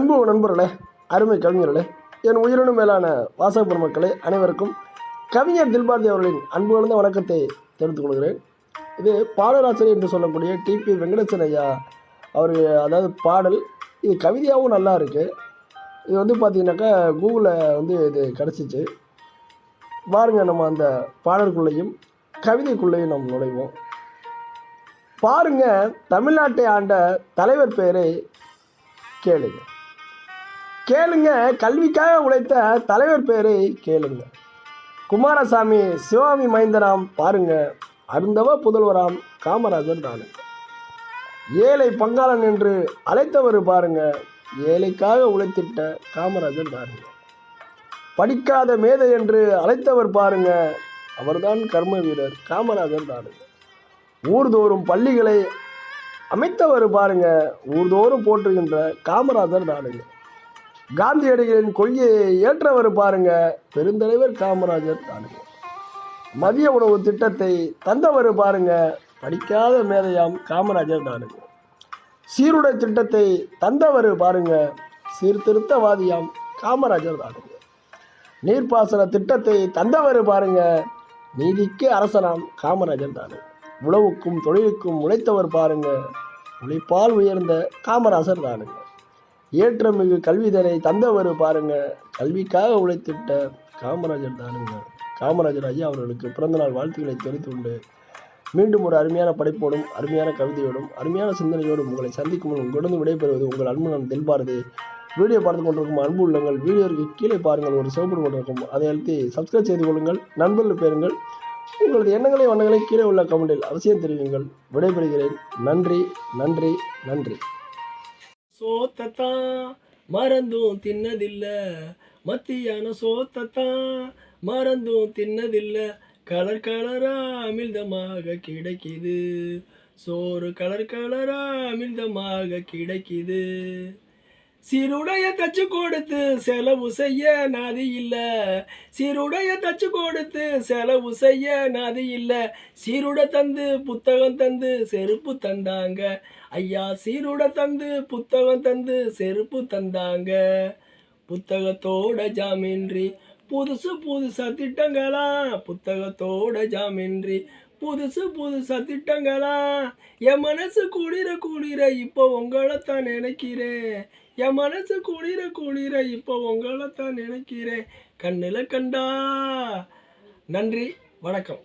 அன்பு நண்பர்களே அருமை கவிஞர்களே என் உயிரினும் மேலான வாசகப்புற மக்களே அனைவருக்கும் கவிஞர் தில்பாரதி அவர்களின் அன்பு கலந்த வணக்கத்தை தெரிவித்துக் கொள்கிறேன். இது பாடலாசிரியர் என்று சொல்லக்கூடிய டிபி வெங்கடேசன் ஐயா அவர் அதாவது பாடல். இது கவிதையாகவும் நல்லா இருக்குது இது வந்து பார்த்தீங்கன்னாக்கா கூகுளில் வந்து இது கிடச்சிச்சு. பாருங்கள் நம்ம அந்த பாடலுக்குள்ளேயும் கவிதைக்குள்ளேயும் நம்ம நுழைவோம். பாருங்க தமிழ்நாட்டை ஆண்ட தலைவர் பெயரை கேளுங்க. கேளுங்க கல்விக்காக உழைத்த தலைவர் பேரை கேளுங்க. குமாரசாமி சிவாமி மைந்தராம் பாருங்க. அருந்தவ புதல்வராம் காமராஜர் தானு ஏழை பங்காளன் என்று அழைத்தவர் பாருங்க. ஏழைக்காக உழைத்திட்ட காமராஜர் பாருங்க படிக்காத மேதை என்று அழைத்தவர் பாருங்க. அவர்தான் கர்ம வீரர் காமராஜர் தானுங்க ஊர்தோறும் பள்ளிகளை அமைத்தவர் பாருங்க. ஊர்தோறும் போற்றுகின்ற காமராஜர் தானுங்க காந்தியடிகளின் கொள்கையை ஏற்றவர் பாருங்க. பெருந்தலைவர் காமராஜர் தானுங்க மதிய உணவு திட்டத்தை தந்தவர் பாருங்க. படிக்காத மேதையாம் காமராஜர் தானுங்க சீருடை திட்டத்தை தந்தவர் பாருங்க. சீர்திருத்தவாதியாம் காமராஜர் தானுங்க நீர்ப்பாசன திட்டத்தை தந்தவர் பாருங்க. நீதிக்கு அரசனாம் காமராஜர் தானுங்க உழவுக்கும் தொழிலுக்கும் உழைத்தவர் பாருங்க. உழைப்பால் உயர்ந்த காமராசர் தானுங்க ஏற்றமிகு கல்விதனை தந்தவர் பாருங்க. கல்விக்காக உழைத்திட்ட காமராஜர் தானுங்க. காமராஜர் ஐயா அவர்களுக்கு பிறந்தநாள் வாழ்த்துக்களை தெரிவித்துண்டு. மீண்டும் ஒரு அருமையான படைப்போடும் அருமையான கவிதையோடும் அருமையான சிந்தனையோடும் உங்களை சந்திக்கும் முன் உங்களிடம் விடைபெறுவது உங்கள் அன்பு நான் தெல்பாரதி. வீடியோ பார்த்து கொண்டிருக்கும் அன்பு உள்ளங்கள் வீடியோவுக்கு கீழே பாருங்கள் ஒரு சிவப்பு கொண்டிருக்கும் அதை அழுத்தி சப்ஸ்கிரைப் செய்து கொள்ளுங்கள் நண்பர்கள் பேருங்கள் உங்களது எண்ணங்களை வண்ணங்களை கீழே உள்ள கமெண்டில் அவசியம் தெரிவிங்கள் விடைபெறுகிறேன். நன்றி நன்றி நன்றி. சோத்தத்தான் மறந்தும் தின்னதில்ல. மத்தியான சோத்தத்தான் மறந்தும் தின்னதில்ல. கலர் கலரா அமிழ்தமாக கிடைக்குது. சோறு கலர் கலரா அமிழ்தமாக கிடைக்குது. சீருடைய தச்சு கொடுத்து செலவு செய்ய நாதி இல்லை. சீருடைய தச்சு கொடுத்து செலவு செய்ய நாதி இல்லை. சீருட தந்து புத்தகம் தந்து செருப்பு தந்தாங்க. ஐயா சீருட தந்து புத்தகம் தந்து செருப்பு தந்தாங்க. புத்தகத்தோட ஜாமீன்றி புதுசு புதுசா திட்டங்களா? புத்தகத்தோட ஜாமீன்றி புதுசு புதுசா திட்டங்களா? என் மனசு குளிர குளிர இப்போ உங்களை தான் நினைக்கிறேன். என் மனசு குளிர குளிர இப்போ உங்களை தான் நினைக்கிறேன். கண்ணில் கண்டா. நன்றி வணக்கம்.